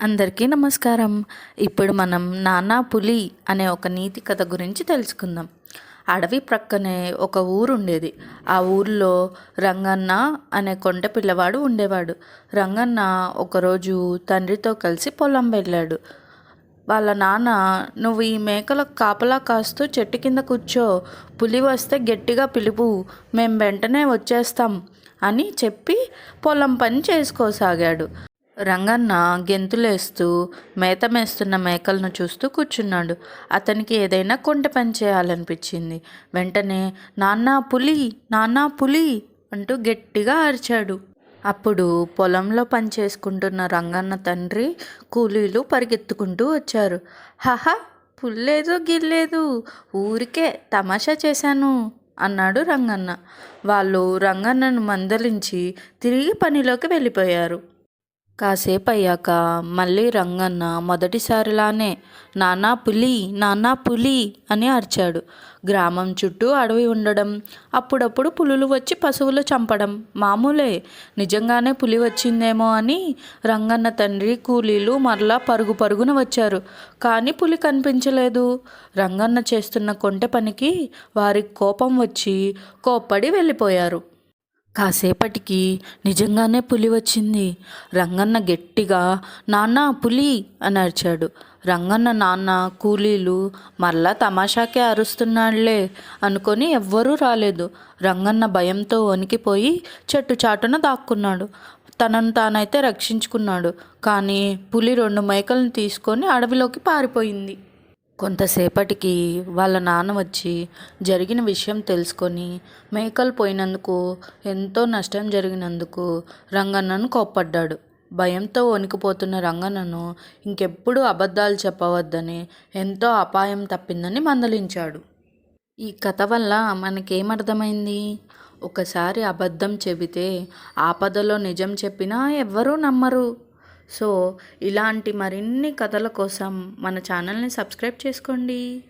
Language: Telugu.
అందరికీ నమస్కారం. ఇప్పుడు మనం నానా పులి అనే ఒక నీతి కథ గురించి తెలుసుకుందాం. అడవి ప్రక్కనే ఒక ఊరు ఉండేది ఆ ఊరిలో రంగన్న అనే కొండ పిల్లవాడు ఉండేవాడు. రంగన్న ఒకరోజు తండ్రితో కలిసి పొలం వెళ్ళాడు. వాళ్ళ నాన్న నువ్వు ఈ మేకలకు కాపలా కాస్తూ చెట్టు కింద కూర్చో. పులి వస్తే గట్టిగా పిలుపు. మేం వెంటనే వచ్చేస్తాం అని చెప్పి పొలం పని చేసుకోసాగాడు. రంగన్న గెంతులేస్తూ మేత మేస్తున్న మేకలను చూస్తూ కూర్చున్నాడు. అతనికి ఏదైనా కొంట పని చేయాలనిపించింది. వెంటనే నాన్న పులి! నాన్న పులి! అంటూ గట్టిగా అరిచాడు. అప్పుడు పొలంలో పని చేసుకుంటున్న రంగన్న తండ్రి కూలీలు పరిగెత్తుకుంటూ వచ్చారు. హహ! పుల్లేదు గిల్లేదు! ఊరికే తమాషా చేశాను! అన్నాడు రంగన్న. వాళ్ళు రంగన్నను మందలించి తిరిగి పనిలోకి వెళ్ళిపోయారు. కాసేపు అయ్యాక మళ్ళీ రంగన్న మొదటిసారిలానే నానా పులి నానా పులి అని అరిచాడు. గ్రామం చుట్టూ అడవి ఉండడం అప్పుడప్పుడు పులులు వచ్చి పశువులు చంపడం మామూలే నిజంగానే పులి వచ్చిందేమో అని రంగన్న తండ్రి కూలీలు మరలా పరుగు పరుగున వచ్చారు. కానీ పులి కనిపించలేదు. రంగన్న చేస్తున్న కొంటె పనికి వారికి కోపం వచ్చి కోప్పడి వెళ్ళిపోయారు. కాసేపటికి నిజంగానే పులి వచ్చింది. రంగన్న గట్టిగా నాన్న పులి అని అరిచాడు. రంగన్న నాన్న కూలీలు మరలా తమాషాకే అరుస్తున్నాడులే అనుకొని ఎవ్వరూ రాలేదు. రంగన్న భయంతో వణికిపోయి చెట్టు చాటున దాక్కున్నాడు. తనను తానైతే రక్షించుకున్నాడు. కానీ పులి రెండు మేకలను తీసుకొని అడవిలోకి పారిపోయింది. కొంతసేపటికి వాళ్ళ నాన్న వచ్చి జరిగిన విషయం తెలుసుకొని మేకలు పోయినందుకు ఎంతో నష్టం జరిగినందుకు రంగన్నను కోప్పడ్డాడు. భయంతో వణికిపోతున్న రంగన్నను ఇంకెప్పుడు అబద్ధాలు చెప్పవద్దని ఎంతో అపాయం తప్పిందని మందలించాడు. ఈ కథ వల్ల మనకేమర్థమైంది? ఒకసారి అబద్ధం చెబితే ఆపదలో నిజం చెప్పినా ఎవ్వరూ నమ్మరు. సో ఇలాంటి మరిన్ని కథల కోసం మన ఛానల్ని సబ్స్క్రైబ్ చేసుకోండి.